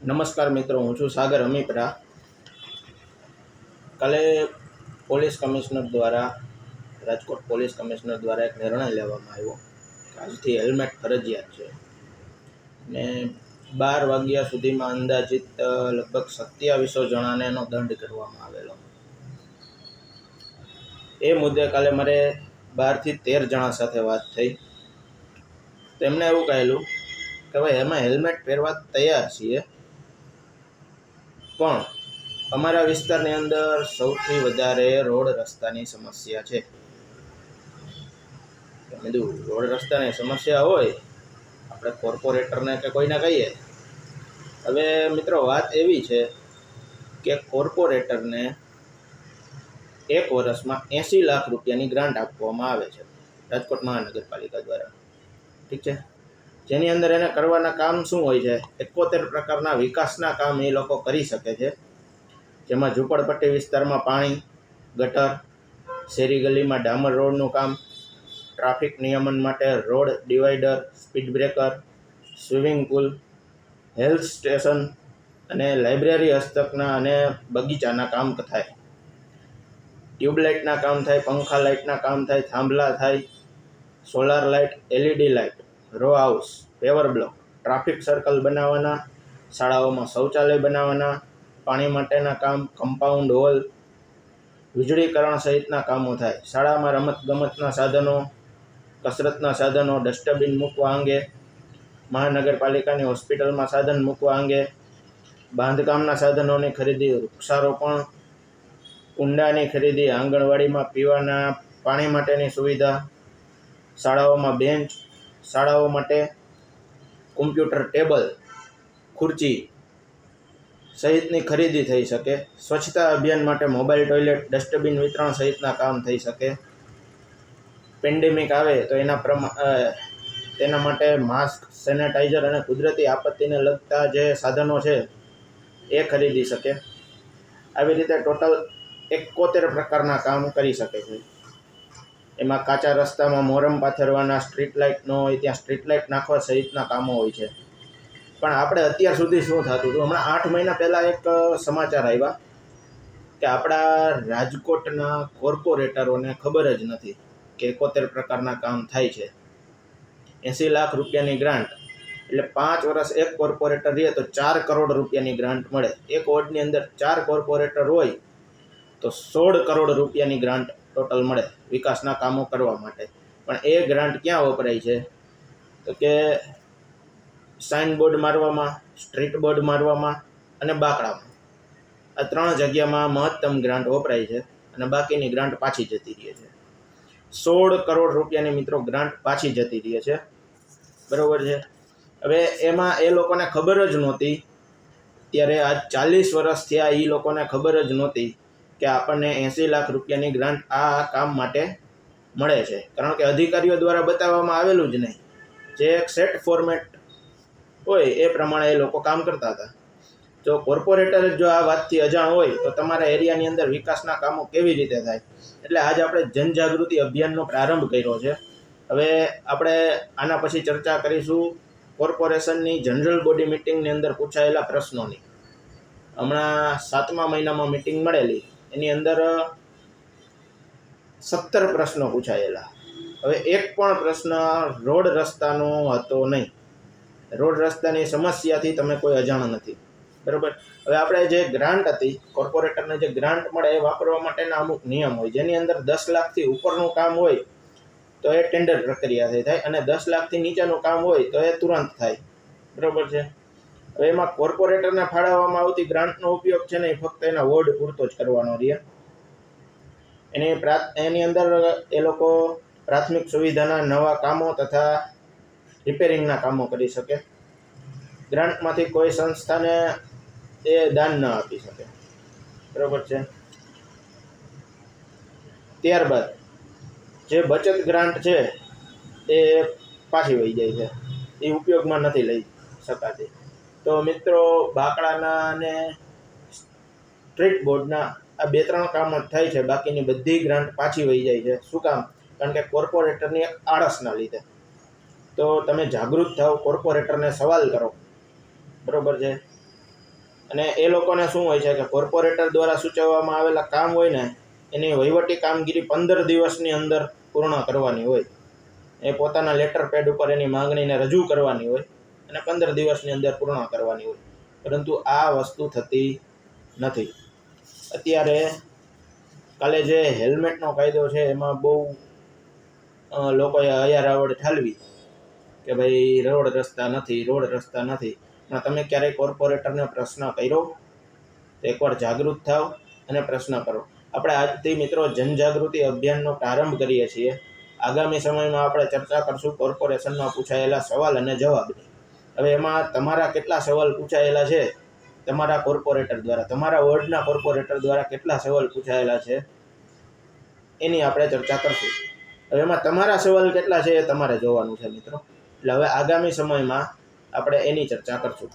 નમસ્કાર મિત્રો, હું છું સાગર અમીપરા. કાલે પોલીસ કમિશનર દ્વારા, રાજકોટ પોલીસ કમિશનર દ્વારા એક નિર્ણય લેવામાં આવ્યો આજથી હેલ્મેટ ફરજિયાત છે. ને બાર વાગ્યા સુધીમાં અંદાજિત લગભગ સત્યાવીસો જણાને એનો દંડ કરવામાં આવેલો. એ મુદ્દે કાલે મારે બારથી તેર જણા સાથે વાત થઈ. તેમણે એવું કહેલું કે ભાઈ એમાં હેલ્મેટ પહેરવા તૈયાર છીએ. પણ અમારા વિસ્તારની અંદર સૌથી વધારે રોડ રસ્તાની સમસ્યા છે. કીધું રોડ રસ્તાની સમસ્યા હોય, આપણે કોર્પોરેટરને કે કોઈને કહીએ. હવે મિત્રો વાત એવી છે કે કોર્પોરેટરને એક વર્ષમાં એંસી લાખ રૂપિયાની ગ્રાન્ટ આપવામાં આવે છે રાજકોટ મહાનગરપાલિકા દ્વારા. ઠીક છે? જેની અંદર એને કરવાના કામ શું હોય છે, એકોતેર પ્રકારના વિકાસના કામ એ લોકો કરી શકે છે. જેમાં ઝૂંપડપટ્ટી વિસ્તારમાં પાણી, ગટર, શેરી ગલીમાં ડામર રોડનું કામ, ટ્રાફિક નિયમન માટે road divider, speed breaker, swimming pool health station અને લાઇબ્રેરી હસ્તકના અને બગીચાના કામ થાય. ટ્યુબલાઇટના કામ થાય, પંખા લાઇટના કામ થાય, થાંભલા થાય, solar light, LED light. Row house paver block traffic circle બનાવવાના, શાળાઓમાં શૌચાલય બનાવવાના, પાણી માટેના કામ કમ્પાઉન્ડ હોલ વીજળીકરણ સહિતના કામો થાય. શાળામાં રમતગમતના સાધનો, કસરતના સાધનો ડસ્ટબિન મૂકવા અંગે, મહાનગરપાલિકાની હોસ્પિટલમાં સાધન મૂકવા અંગે, બાંધકામના સાધનોની ખરીદી, વૃક્ષારોપણ, કુંડાની ખરીદી, આંગણવાડીમાં પીવાના પાણી માટેની સુવિધા, શાળાઓમાં બેન્ચ શાળાઓ માટે કોમ્પ્યુટર ટેબલ, ખુરચી સહિતની ખરીદી થઈ શકે. સ્વચ્છતા અભિયાન માટે મોબાઈલ, ટોયલેટ, ડસ્ટબિન વિતરણ સહિતના કામ થઈ શકે. પેન્ડેમિક આવે તો એના પ્રમા તેના માટે માસ્ક, સેનેટાઈઝર અને કુદરતી આપત્તિને લગતા જે સાધનો છે એ ખરીદી શકે. આવી રીતે ટોટલ એકોતેર પ્રકારના કામ કરી શકે છે. એમાં કાચા રસ્તામાં મોરમ પાથરવાના સ્ટ્રીટ લાઇટ ન હોય, ત્યાં સ્ટ્રીટ લાઇટ નાખવા સહિતના કામો હોય છે. પણ આપણે અત્યાર સુધી શું થતું હતું? હમણાં આઠ મહિના પહેલાં એક સમાચાર આવ્યા કે આપણા રાજકોટના કોર્પોરેટરોને ખબર જ નથી કે એકોતેર પ્રકારના કામ થાય છે. એંસી લાખ રૂપિયાની ગ્રાન્ટ. એટલે પાંચ વર્ષ એક કોર્પોરેટર રહે તો ચાર કરોડ રૂપિયાની ગ્રાન્ટ મળે. એક વોર્ડની અંદર ચાર કોર્પોરેટર હોય તો સોળ કરોડ રૂપિયાની ગ્રાન્ટ ટોટલ મળે વિકાસના કામો કરવા માટે. પણ એ ગ્રાન્ટ ક્યાં વપરાય છે? તો કે સાઇન બોર્ડ મારવામાં, સ્ટ્રીટ બોર્ડ મારવામાં અને બાકડામાં. આ ત્રણ જગ્યામાં મહત્તમ ગ્રાન્ટ વપરાય છે અને બાકીની ગ્રાન્ટ પાછી જતી રહે છે. સોળ કરોડ રૂપિયાની મિત્રો ગ્રાન્ટ પાછી જતી રહે છે. બરાબર છે? હવે એમાં એ લોકોને ખબર જ નહોતી. ત્યારે આ ચાલીસ વર્ષ થયા એ લોકોને ખબર જ નહોતી કે આપણને એંસી લાખ રૂપિયાની ગ્રાન્ટ આ કામ માટે મળે છે. કારણ કે અધિકારીઓ દ્વારા બતાવવામાં આવેલું જ નહીં. જે એક સેટ ફોર્મેટ હોય એ પ્રમાણે એ લોકો કામ કરતા હતા. જો કોર્પોરેટર જો આ વાતથી અજાણ હોય, તો તમારા એરિયાની અંદર વિકાસના કામો કેવી રીતે થાય? એટલે આજે આપણે જનજાગૃતિ અભિયાનનો પ્રારંભ કર્યો છે. હવે આપણે આના પછી ચર્ચા કરીશું કોર્પોરેશનની જનરલ બોડી મિટિંગની અંદર પૂછાયેલા પ્રશ્નોની. હમણાં સાતમા મહિનામાં મિટિંગ મળેલી. એની અંદર સત્તર પ્રશ્નો પૂછાયેલા. હવે એક પણ પ્રશ્ન રોડ રસ્તાનો હતો નહીં. રોડ રસ્તાની સમસ્યાથી તમે કોઈ અજાણ નથી. બરાબર? હવે આપણે જે ગ્રાન્ટ હતી, કોર્પોરેટરને જે ગ્રાન્ટ મળે એ વાપરવા માટેના અમુક નિયમ હોય, જેની અંદર દસ લાખથી ઉપરનું કામ હોય, તો એ ટેન્ડર પ્રક્રિયાથી થાય, અને દસ લાખથી નીચેનું કામ હોય, તો એ તુરંત થાય. બરાબર છે? હવે એમાં કોર્પોરેટરને ફાળવવામાં આવતી ગ્રાન્ટનો ઉપયોગ છે ને એ ફક્ત એના વોર્ડ પૂરતો જ કરવાનો રહે એની એની અંદર એ લોકો પ્રાથમિક સુવિધાના નવા કામો તથા રિપેરિંગના કામો કરી શકે. ગ્રાન્ટમાંથી કોઈ સંસ્થાને એ દાન ન આપી શકે. બરાબર છે? ત્યારબાદ જે બચત ગ્રાન્ટ છે, એ પાછી વહી જાય છે. એ ઉપયોગમાં નથી લઈ શકાતી. તો મિત્રો, બાકડાના અને સ્ટ્રીટ બોર્ડના આ બે ત્રણ કામ થાય છે. બાકીની બધી ગ્રાન્ટ પાછી વહી જાય છે. શું કામ? કારણ કે કોર્પોરેટરની આળસના લીધે. તો તમે જાગૃત થાઓ, કોર્પોરેટરને સવાલ કરો. બરાબર છે? અને એ લોકોને શું હોય છે કે કોર્પોરેટર દ્વારા સૂચવવામાં આવેલા કામ હોય ને, એની વહીવટી કામગીરી પંદર દિવસની અંદર પૂર્ણ કરવાની હોય. એ પોતાના લેટર પેડ ઉપર એની માંગણીને રજૂ કરવાની હોય. અને પંદર દિવસની અંદર પૂર્ણ કરવાની હોય. પરંતુ આ વસ્તુ થતી નથી. અત્યારે કાલે જે હેલ્મેટનો કાયદો છે, એમાં બહુ લોકોએ હૈયારાવડ ઠાલવી કે ભાઈ રોડ રસ્તા નથી, રોડ રસ્તા નથી. પણ તમે ક્યારેય કોર્પોરેટરને પ્રશ્ન કર્યો? તો એકવાર જાગૃત થાવ અને પ્રશ્ન કરો. આપણે આજથી મિત્રો જનજાગૃતિ અભિયાનનો પ્રારંભ કરીએ છીએ. આગામી સમયમાં આપણે ચર્ચા કરશું કોર્પોરેશનમાં પૂછાયેલા સવાલ અને જવાબની હવે એમાં તમારા કેટલા સવાલ પૂછાયેલા છે? તમારા કોર્પોરેટર દ્વારા. તમારા વોર્ડના કોર્પોરેટર દ્વારા કેટલા સવાલ પૂછાયેલા છે? એની આપણે ચર્ચા કરશું. હવે એમાં તમારા સવાલ કેટલા છે એ તમારે જોવાનું છે મિત્રો. એટલે હવે આગામી સમયમાં આપણે એની ચર્ચા કરશું.